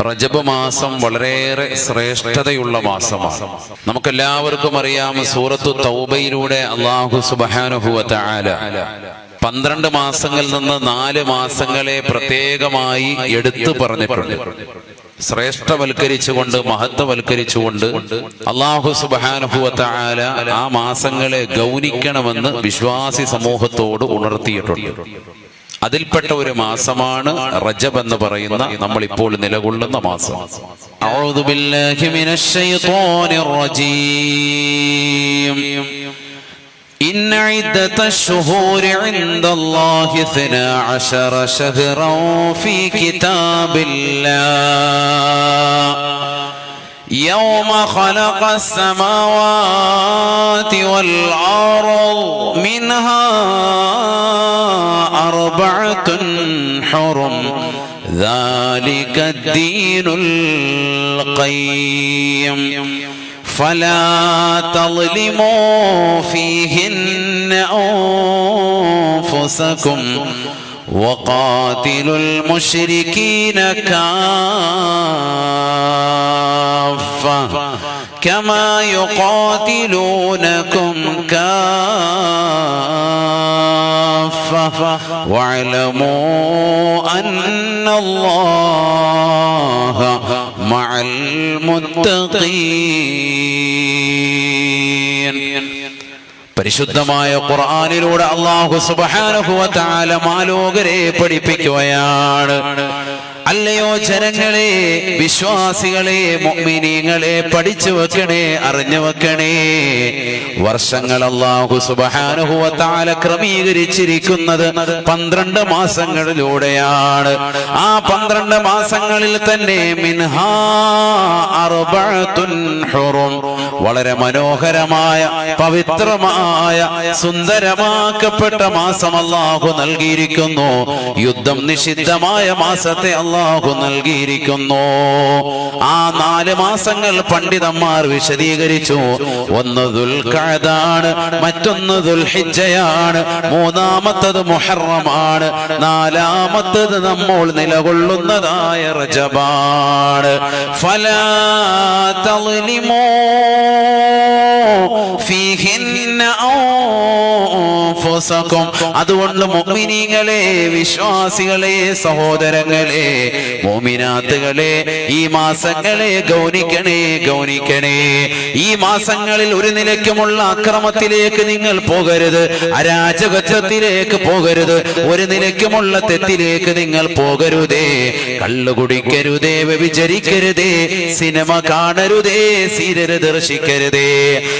റജബ് മാസം വളരെയേറെ ശ്രേഷ്ഠതയുള്ള മാസമാണ്. നമുക്കെല്ലാവർക്കും അറിയാം സൂറത്തു തൗബയിലൂടെ അള്ളാഹു സുബാനുഭവത്ത പന്ത്രണ്ട് മാസങ്ങളിൽ നിന്ന് നാല് മാസങ്ങളെ പ്രത്യേകമായി എടുത്തു പറഞ്ഞിട്ടുണ്ട്. ശ്രേഷ്ഠവൽക്കരിച്ചുകൊണ്ട് മഹത്വവൽക്കരിച്ചുകൊണ്ട് അള്ളാഹു സുബാനുഭവത്ത ആല ആ മാസങ്ങളെ ഗൗനിക്കണമെന്ന് വിശ്വാസി സമൂഹത്തോട് ഉണർത്തിയിട്ടുണ്ട്. അതിൽപ്പെട്ട ഒരു മാസമാണ് റജബ് എന്ന് പറയുന്ന നമ്മൾ ഇപ്പോൾ നിലകൊള്ളുന്ന മാസം أعوذ بالله من الشيطان الرجيم إن عدة الشهور عند الله اثنا عشر شهرا في كتاب الله يوم خلق السماوات والأرض منها أربعة حرم ذلك الدين القيم. فلا تظلموا فيهن أنفسكم وقاتلوا المشركين كافة كما يقاتلونكم كافة واعلموا أن الله مع المتقين പരിശുദ്ധമായ ഖുർആനിലൂടെ അള്ളാഹു സുബാനുഭവത്താല മാലോകരെ പഠിപ്പിക്കുകയാണ് അല്ലയോ ജനങ്ങളെ വിശ്വാസികളെ മൊമിനീങ്ങളെ പഠിച്ചു വെക്കണേ അറിഞ്ഞു വെക്കണേ. വർഷങ്ങൾ അള്ളാഹു സുബാനുഭവത്താല ക്രമീകരിച്ചിരിക്കുന്നത് പന്ത്രണ്ട് മാസങ്ങളിലൂടെയാണ്. ആ പന്ത്രണ്ട് മാസങ്ങളിൽ തന്നെ മിൻഹാ വളരെ മനോഹരമായ പവിത്രമായ സുന്ദരമാക്കപ്പെട്ട മാസം അള്ളാഹു നൽകിയിരിക്കുന്നു. യുദ്ധം നിഷിദ്ധമായ മാസത്തെ അള്ളാഹു നൽകിയിരിക്കുന്നു. ആ നാല് മാസങ്ങൾ പണ്ഡിതന്മാർ വിശദീകരിച്ചു. ഒന്ന് ദുൽഖാണ് മറ്റൊന്ന് ദുൽഹിജയാണ് മൂന്നാമത്തത് മുഹറമാണ് നാലാമത്തത് നമ്മൾ നിലകൊള്ളുന്നതായ റജബാണ്. ഫലാ തളിമോ ഫീഹിന്ന അൻഫുസകും അതുകൊണ്ട് മുഅ്മിനീങ്ങളെ വിശ്വാസികളെ സഹോദരങ്ങളെ മോമിനാത്തുകളെ ഈ മാസങ്ങളെ ഗൗനിക്കണേ ഗൗനിക്കണേ. ഈ മാസങ്ങളിൽ ഒരു നിലയ്ക്കുമുള്ള അക്രമത്തിലേക്ക് നിങ്ങൾ പോകരുത്. അരാജകത്വത്തിലേക്ക് പോകരുത്. ഒരു നിലയ്ക്കുമുള്ള തെറ്റിലേക്ക് നിങ്ങൾ പോകരുതേ. കള്ളു കുടിക്കരുതേ വ്യഭിചരിക്കരുതേ സിനിമ കാണരുതേ സീരര് ദർശിക്കരുതേ.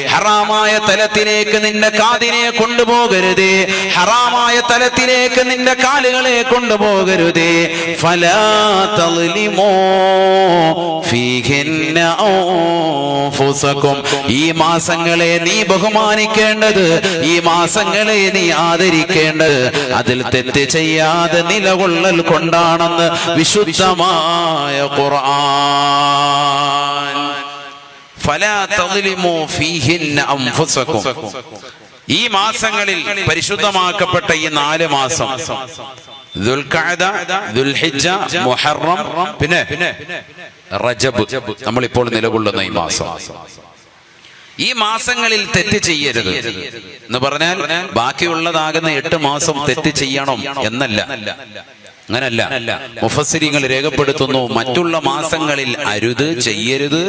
ഹറാമായ തലത്തിലേക്ക് നിന്റെ കാതിനെ കൊണ്ടുപോകരുതേ. ഹറാമായ തലത്തിലേക്ക് നിന്റെ കാലുകളെ കൊണ്ടുപോകരുതേ. ഫലാ തളിമോ ഫീഹിന്ന അൻഫുസകും ഈ മാസങ്ങളെ നീ ബഹുമാനിക്കേണ്ടത് ഈ മാസങ്ങളെ നീ ആദരിക്കേണ്ടത്. അതിൽ തെറ്റ് ചെയ്യാതെ നിലകൊള്ളൽ കൊണ്ടാണെന്ന് വിശുദ്ധമായ ഖുർആൻ. ഫലാ തളിമു ഫീഹിന്ന അൻഫുസകും ഈ മാസങ്ങളിൽ പരിശുദ്ധമാക്കപ്പെട്ട ഈ നാല് മാസം മുഹറം പിന്നെ റജബ് നമ്മളിപ്പോൾ നിലകൊള്ളുന്ന ഈ മാസം. ഈ മാസങ്ങളിൽ തെറ്റ് ചെയ്യരുത് എന്ന് പറഞ്ഞാൽ ബാക്കിയുള്ളതാകുന്ന എട്ട് മാസം തെറ്റ് ചെയ്യണം എന്നല്ല. അങ്ങനല്ല. മുഫസ്സിരിങ്ങൾ രേഖപ്പെടുത്തുന്നു. മറ്റുള്ള മാസങ്ങളിൽ അരുത് ചെയ്യരുത്.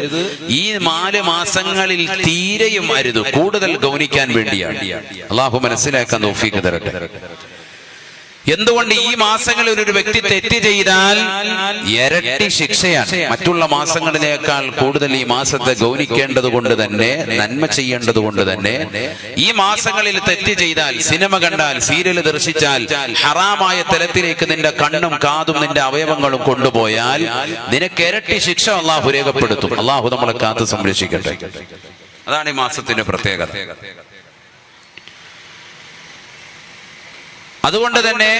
ഈ നാല് മാസങ്ങളിൽ തീരെയും അരുത്. കൂടുതൽ ഗൗനിക്കാൻ വേണ്ടിയാണ്. അള്ളാഹു മനസ്സിലാക്കാൻ തോഫീക്ക് തരട്ടെ. എന്തുകൊണ്ട് ഈ മാസങ്ങളിൽ ഒരു വ്യക്തി തെറ്റ് ചെയ്താൽ ഇരട്ടി ശിക്ഷയാണ്. മറ്റുള്ള മാസങ്ങളിലേക്കാൾ കൂടുതൽ ഈ മാസത്തെ ഗൗനിക്കേണ്ടത് കൊണ്ട് തന്നെ നന്മ ചെയ്യേണ്ടത് കൊണ്ട് തന്നെ ഈ മാസങ്ങളിൽ തെറ്റ് ചെയ്താൽ സിനിമ കണ്ടാൽ സീരിയൽ ദർശിച്ചാൽ ഹറാമായ തലത്തിലേക്ക് നിന്റെ കണ്ണും കാതും നിന്റെ അവയവങ്ങളും കൊണ്ടുപോയാൽ നിനക്ക് ഇരട്ടി ശിക്ഷ അള്ളാഹു രേഖപ്പെടുത്തും. അള്ളാഹു നമ്മളെ കാത്ത് സംരക്ഷിക്കട്ടെ. അതാണ് ഈ മാസത്തിന്റെ പ്രത്യേകത. അതുകൊണ്ട് തന്നെ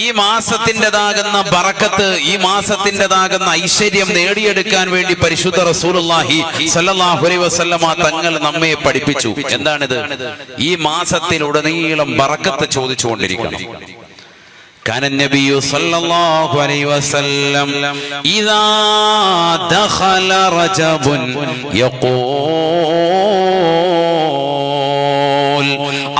ഈ മാസത്തിൻ്റെതാകുന്ന ബറക്കത്ത് ഈ മാസത്തിൻ്റെതാകുന്ന ഐശ്വര്യം നേടിയെടുക്കാൻ വേണ്ടി പരിശുദ്ധ റസൂലുള്ളാഹി സല്ലല്ലാഹു അലൈഹി വസല്ലമ തങ്ങൾ നമ്മെ പഠിപ്പിച്ചു എന്താണിത് ഈ മാസത്തിലുടനീളം ബറക്കത്ത് ചോദിച്ചുകൊണ്ടിരിക്കണം كان النبي صلى الله عليه وسلم إذا دخل رجب يقول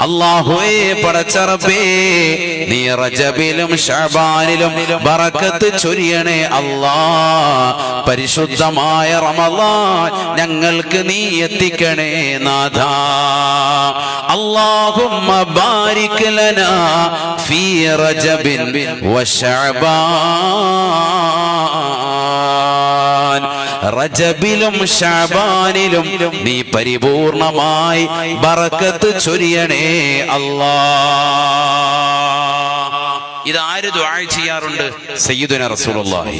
അള്ളാഹുവേ പടച്ചറബേ നീ റജബിലും ഷബാനിലും ബറക്കത്ത് ചൊരിയണേ അല്ലാ. പരിശുദ്ധമായ റമളാൻ ഞങ്ങൾക്ക് നീ എത്തിക്കണേ നാഥ. അല്ലാഹുമ്മ ബാരിക് ലനാ ഫീ റജബിൻ വശഅബാൻ റജബിലും ഷാബാനിലും നീ പരിപൂർണമായി ബറക്കത്ത് ചൊരിയണേ അല്ലാ. ഇതാര് ദുആ ചെയ്യാറുണ്ട്? സയ്യിദുന റസൂലുള്ളാഹി.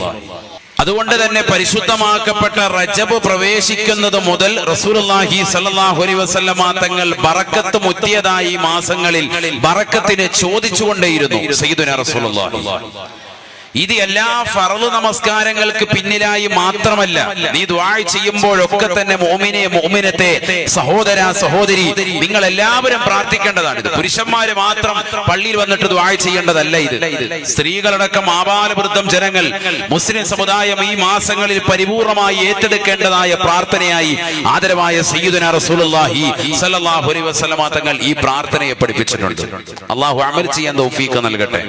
അതുകൊണ്ട് തന്നെ പരിശുദ്ധമാക്കപ്പെട്ട റജബ് പ്രവേശിക്കുന്നത് മുതൽ റസൂലുള്ളാഹി സല്ലല്ലാഹു അലൈഹി വസല്ലമ തങ്ങൾ ബറക്കത്ത് മുത്തിയതായി മാസങ്ങളിൽ ബറക്കത്തിന് ചോദിച്ചുകൊണ്ടേയിരുന്നു സയ്യിദുന റസൂലുള്ളാഹി. ഇത് എല്ലാ ഫറവ് നമസ്കാരങ്ങൾക്ക് പിന്നിലായി മാത്രമല്ല. നീ ദ്വാ ചെയ്യുമ്പോഴൊക്കെ തന്നെ മോമിനെ മോമിനത്തെ സഹോദര സഹോദരി നിങ്ങൾ എല്ലാവരും പ്രാർത്ഥിക്കേണ്ടതാണ്. ഇത് പുരുഷന്മാര് മാത്രം പള്ളിയിൽ വന്നിട്ട് ദ്വാ ചെയ്യേണ്ടതല്ല ഇത്. സ്ത്രീകളടക്കം ആപാലവൃദ്ധം ജനങ്ങൾ മുസ്ലിം സമുദായം ഈ മാസങ്ങളിൽ പരിപൂർണമായി ഏറ്റെടുക്കേണ്ടതായ പ്രാർത്ഥനയായി ആദരവായ സയ്യിദുന റസൂലുള്ളാഹി സല്ലല്ലാഹു അലൈഹി വസല്ലമ തങ്ങൾ ഈ പ്രാർത്ഥനയെ പഠിപ്പിച്ചിട്ടുണ്ട്. അള്ളാഹു അമൽ ചെയ്യാൻ തൗഫീഖ് നൽകട്ടെ.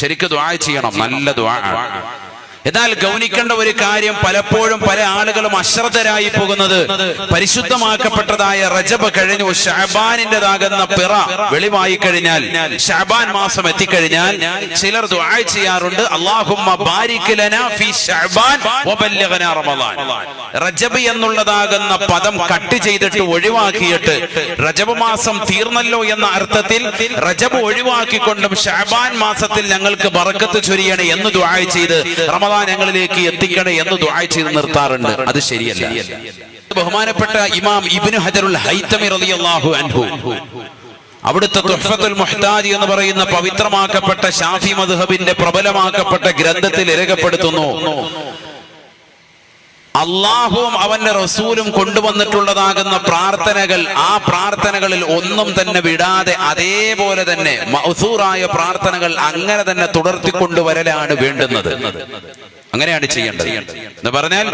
ശരിക്കും ദ്വാ ചെയ്യണം. നല്ല ദ്വാ എന്നാൽ ഗൗനിക്കേണ്ട ഒരു കാര്യം പലപ്പോഴും പല ആളുകളും അശ്രദ്ധരായി പോകുന്നത്. പരിശുദ്ധമാക്കപ്പെട്ടതായ റജബ് കഴിഞ്ഞു. ഷാബാനിന്റെതാകുന്ന പിറ വെളിവായി കഴിഞ്ഞാൽ ഷാബാൻ മാസം എത്തിക്കഴിഞ്ഞാൽ ചിലർ ദുആ ചെയ്യാറുണ്ട്. അല്ലാഹുമ്മ ബാരിക് ലനാ ഫീ ഷഅബാൻ വബല്ലിഗ്നാ റജബ് എന്നുള്ളതാകുന്ന പദം കട്ട് ചെയ്തിട്ട് ഒഴിവാക്കിയിട്ട് റജബ് മാസം തീർന്നല്ലോ എന്ന അർത്ഥത്തിൽ റജബ് ഒഴിവാക്കിക്കൊണ്ടും ഷാബാൻ മാസത്തിൽ ഞങ്ങൾക്ക് ബറക്കത്ത് ചൊരിയണേ എന്ന് ദുആ ചെയ്ത് റമദാൻ ഞങ്ങളിലേക്ക് എത്തിക്കണേ എന്ന് ദുആ ചെയ്ത് നിർത്താറുണ്ട്. അത് ശരിയല്ല. ബഹുമാനപ്പെട്ട ഇമാം ഇബ്നു ഹജറുൽ റളിയല്ലാഹു അൻഹു. അവിടുത്തെ തുഹ്ഫത്തുൽ മുഹ്താജ് എന്ന് പറയുന്ന പവിത്രമാക്കപ്പെട്ട ഷാഫി മദ്ഹബിന്റെ പ്രബലമാക്കപ്പെട്ട ഗ്രന്ഥത്തിൽ രേഖപ്പെടുത്തുന്നു അള്ളാഹുവും അവന്റെ റസൂലും കൊണ്ടുവന്നിട്ടുള്ളതാകുന്ന പ്രാർത്ഥനകൾ ആ പ്രാർത്ഥനകളിൽ ഒന്നും തന്നെ വിടാതെ അതേപോലെ തന്നെ മസൂറായ പ്രാർത്ഥനകൾ അങ്ങനെ തന്നെ തുടർത്തിക്കൊണ്ടുവരലാണ് വേണ്ടുന്നത്. അങ്ങനെയാണ് ചെയ്യേണ്ടത്. എന്ന് പറഞ്ഞാൽ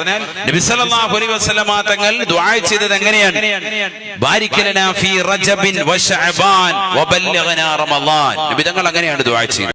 തങ്ങൾ ചെയ്തത് എങ്ങനെയാണ്? തങ്ങൾ അങ്ങനെയാണ് ദുആ ചെയ്തത്.